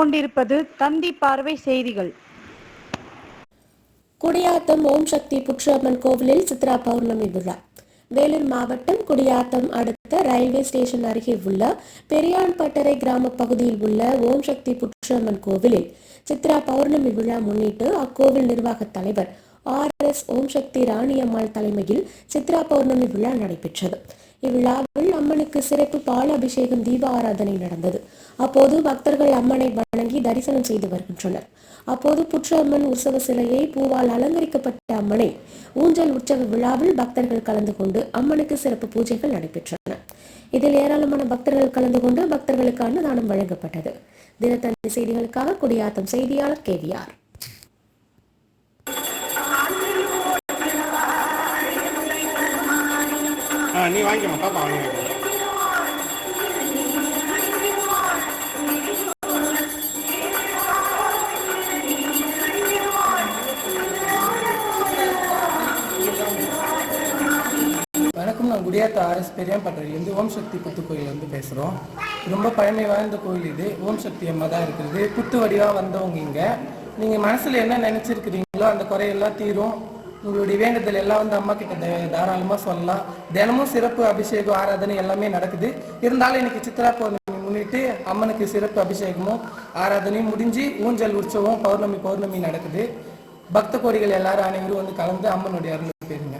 கொண்டிருப்பது தந்தி பார்வை செய்திகள். குடியாத்தம் ஓம் சக்தி புற்றம்மன் கோவிலில் சித்ரா பௌர்ணமி விழா. வேலூர் மாவட்டம் குடியாத்தம் அடுத்த ரயில்வே ஸ்டேஷன் அருகே உள்ள பெரியான்பட்டறை கிராம பகுதியில் உள்ள ஓம் சக்தி புற்றம்மன் கோவிலில் சித்ரா பௌர்ணமி விழா முன்னிட்டு அக்கோவில் நிர்வாக தலைவர் ஆர் எஸ் ஓம் சக்தி ராணியம்மாள் தலைமையில் சித்ரா பௌர்ணமி விழா நடைபெற்றது. இவ்விழாவில் அம்மனுக்கு சிறப்பு பால் அபிஷேகம் தீப ஆராதனை நடந்தது. அப்போது பக்தர்கள் அம்மனை வணங்கி தரிசனம் செய்து வருகின்றனர். அப்போது புற்றம்மன் உற்சவ சிலையை பூவால் அலங்கரிக்கப்பட்ட அம்மனை ஊஞ்சல் உற்சவ விழாவில் பக்தர்கள் கலந்து கொண்டு அம்மனுக்கு சிறப்பு பூஜைகள் நடைபெற்றன. இதில் ஏராளமான பக்தர்கள் கலந்து கொண்டு பக்தர்களுக்கு அன்னதானம் வழங்கப்பட்டது. தினத்தந்தி செய்திகளுக்காக குடியாத்தம் செய்தியாளர் கேவிஆர். நீ வாங்கிக்கமா பாப்பா வாங்கிக்கோ வணக்கம் நான் குடியாத்த ஆர்எஸ் பெரியாம்பட்டறையிலேருந்து ஓம் சக்தி புத்து கோயிலேருந்து பேசுகிறோம் ரொம்ப பழமை வாய்ந்த கோயில் இது. ஓம் சக்தி அம்மா தான் இருக்கிறது. புத்து வடிவாக வந்தவங்க இங்கே. நீங்கள் மனசில் என்ன நினச்சிருக்கிறீங்களோ அந்த குறையெல்லாம் தீரும். உங்களுடைய வேண்டுதல் எல்லாம் வந்து அம்மா கிட்ட தாராளமாக சொல்லலாம். தினமும் சிறப்பு அபிஷேகம் ஆராதனை எல்லாமே நடக்குது. இருந்தாலும் இன்னைக்கு சித்ரா பௌர்ணமி முன்னிட்டு அம்மனுக்கு சிறப்பு அபிஷேகமும் ஆராதனையும் முடிஞ்சு ஊஞ்சல் உற்சவம் பௌர்ணமி பௌர்ணமி நடக்குது. பக்த கோடிகள் எல்லாரும் அனைவரும் வந்து கலந்து அம்மனுடைய அருள் பெறுங்க.